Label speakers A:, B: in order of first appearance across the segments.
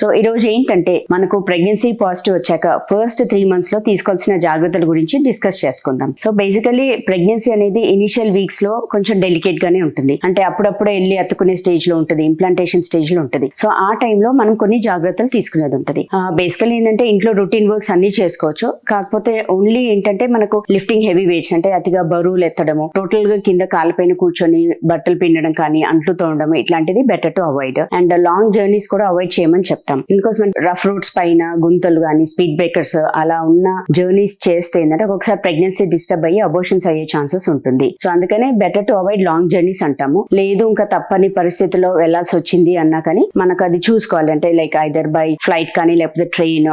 A: so ఈ రోజు ఏంటంటే మనకు ప్రెగ్నెన్సీ పాజిటివ్ వచ్చాక ఫస్ట్ త్రీ మంత్స్లో తీసుకోవాల్సిన జాగ్రత్తల గురించి డిస్కస్ చేసుకుందాం. సో బేసికలీ ప్రెగ్నెన్సీ అనేది ఇనిషియల్ వీక్స్లో కొంచెం డెలికేట్ గానే ఉంటుంది. అంటే అప్పుడప్పుడే వెళ్ళి అతుకునే స్టేజ్లో ఉంటుంది ఇంప్లాంటేషన్ స్టేజ్లో ఉంటుంది. సో ఆ టైంలో మనం కొన్ని జాగ్రత్తలు తీసుకునేది ఉంటుంది. బేసికలీ ఏంటంటే ఇంట్లో రొటీన్ వర్క్స్ అన్ని చేసుకోవచ్చు. కాకపోతే ఓన్లీ ఏంటంటే మనకు లిఫ్టింగ్ హెవీ వెయిట్స్ అంటే అతిగా బరువులు ఎత్తడము టోటల్గా కింద కాళ్ళపైన కూర్చొని బట్టలు పిండడం కానీ అంట్లు తోడడం ఇట్లాంటిది better to avoid and long journeys కూడా అవాయిడ్ చేయమని చెప్తాం ఇందుకోసం రఫ్ రూట్స్ పైన గుంతలు కానీ స్పీడ్ బ్రేకర్స్ అలా ఉన్న జర్నీస్ చేస్తే ఏంటంటే ఒకసారి ప్రెగ్నెన్సీ డిస్టర్బ్ అయ్యి అబోషన్స్ అయ్యే ఛాన్సెస్ ఉంటుంది. సో అందుకనే better to avoid long journeys అంటాము. లేదు ఇంకా తప్పని పరిస్థితిలో వెళ్ళాల్సి వచ్చింది అన్నా కానీ మనకు అది చూసుకోవాలి. అంటే లైక్ ఐదర్ బై ఫ్లైట్ కానీ లేకపోతే ట్రైన్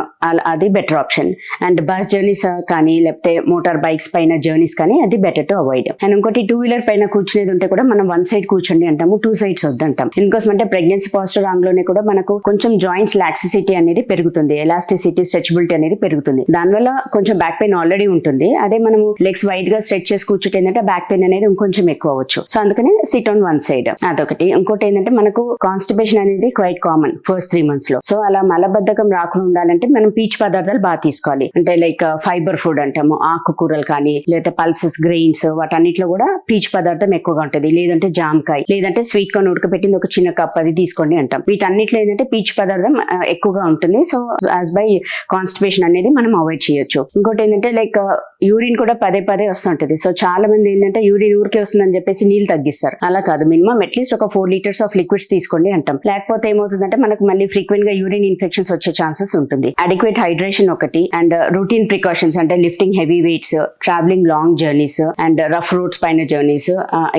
A: అది better option. And bus journeys కానీ లేకపోతే మోటార్ బైక్స్ పైన జర్నీస్ కానీ అది బెటర్ టు అవాయిడ్. అండ్ ఇంకోటి టూ వీలర్ పైన కూర్చునేది ఉంటే కూడా మనం వన్ సైడ్ కూర్చోండి అంటాము టూ సైడ్స్ వద్దంటాం. ఇందుకోసం అంటే ప్రెగ్నెన్సీ పాజిటివ్ రాంగ్లోనే కూడా మనకు కొంచెం జాయింట్ జాయింట్స్ లాక్సిసిటీ అనేది పెరుగుతుంది ఎలాస్టిసిటీ స్ట్రెచబిలిటీ అనేది పెరుగుతుంది. దానివల్ల కొంచెం బ్యాక్ పెయిన్ ఆల్రెడీ ఉంటుంది. అదే మనం లెగ్స్ వైడ్గా స్ట్రెచ్ చేసి కూర్చుంటే ఏంటంటే బ్యాక్ పెయిన్ అనేది ఇంకొంచెం ఎక్కువ అవ్వచ్చు. సో అందుకని సిట్ ఆన్ వన్ సైడ్ అదొకటి. ఇంకోటి ఏంటంటే మనకు కాన్స్టిపేషన్ అనేది క్వైట్ కామన్ ఫస్ట్ త్రీ మంత్స్లో. సో అలా మలబద్ధకం రాకుండా ఉండాలంటే మనం పీచ్ పదార్థాలు బాగా తీసుకోవాలి. అంటే లైక్ ఫైబర్ ఫుడ్ అంటాము ఆకుకూరలు కానీ లేదా పల్సెస్ గ్రెయిన్స్ వాటన్నిటిలో కూడా పీచ్ పదార్థం ఎక్కువగా ఉంటుంది. లేదంటే జామకాయ లేదంటే స్వీట్ కార్న్ ఉడకబెట్టింది ఒక చిన్న కప్ అది తీసుకోండి అంటాం. వీటన్నిటిలో ఏంటంటే పీచ్ పదార్థం కూడా ఎక్కువగా ఉంటుంది. సో యాజ్ బై కాన్స్టిపేషన్ అనేది మనం అవాయిడ్ చేయొచ్చు. ఇంకోటి ఏంటంటే లైక్ యూరిన్ కూడా పదే పదే వస్తుంటది. సో చాలా మంది ఏంటంటే యూరిన్ ఊరికే వస్తుందని చెప్పేసి నీళ్ళు తగ్గిస్తారు. అలా కాదు. మినిమం అట్లీస్ట్ ఒక ఫోర్ లీటర్స్ ఆఫ్ లిక్విడ్స్ తీసుకోండి అంటాం. లేకపోతే ఏమవుతుందంటే మనకు మళ్ళీ ఫ్రీక్వెంట్గా యూరిన్ ఇన్ఫెక్షన్స్ వచ్చే ఛాన్సెస్ ఉంటుంది. అడిక్వేట్ హైడ్రేషన్ ఒకటి అండ్ రొటీన్ ప్రికాషన్స్ అంటే lifting heavy weights travelling long journeys and rough roads పైన జర్నీస్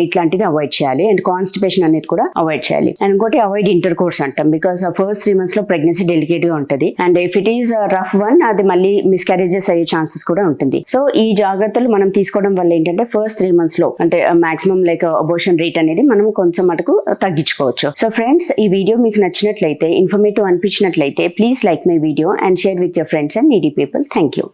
A: ఇట్లాంటిది అవాయిడ్ చేయాలి. అండ్ కాన్స్టిపేషన్ అనేది కూడా అవాయిడ్ చేయాలి. అండ్ ఇంకోటి అవాయిడ్ ఇంటర్ కోర్స్ అంటాం బికాస్ ఫస్ట్ త్రీ మంత్స్ లో ప్రెగ్నెన్సీ డెలికేట్గా ఉంటుంది. And if it is rough one అది మళ్ళీ మిస్క్యారేజెస్ అయ్యే ఛాన్సెస్ కూడా ఉంటుంది. సో ఈ జాగ్రత్తలు మనం తీసుకోవడం వల్ల ఏంటంటే ఫస్ట్ త్రీ మంత్స్లో అంటే మాక్సిమం లైక్ అబోషన్ రేట్ అనేది మనం కొంచెం మటుకు uh, తగ్గించుకోవచ్చు. సో ఫ్రెండ్స్ ఈ వీడియో మీకు నచ్చినట్లయితే informative అనిపించినట్లయితే please like my video and share with your friends and needy people thank you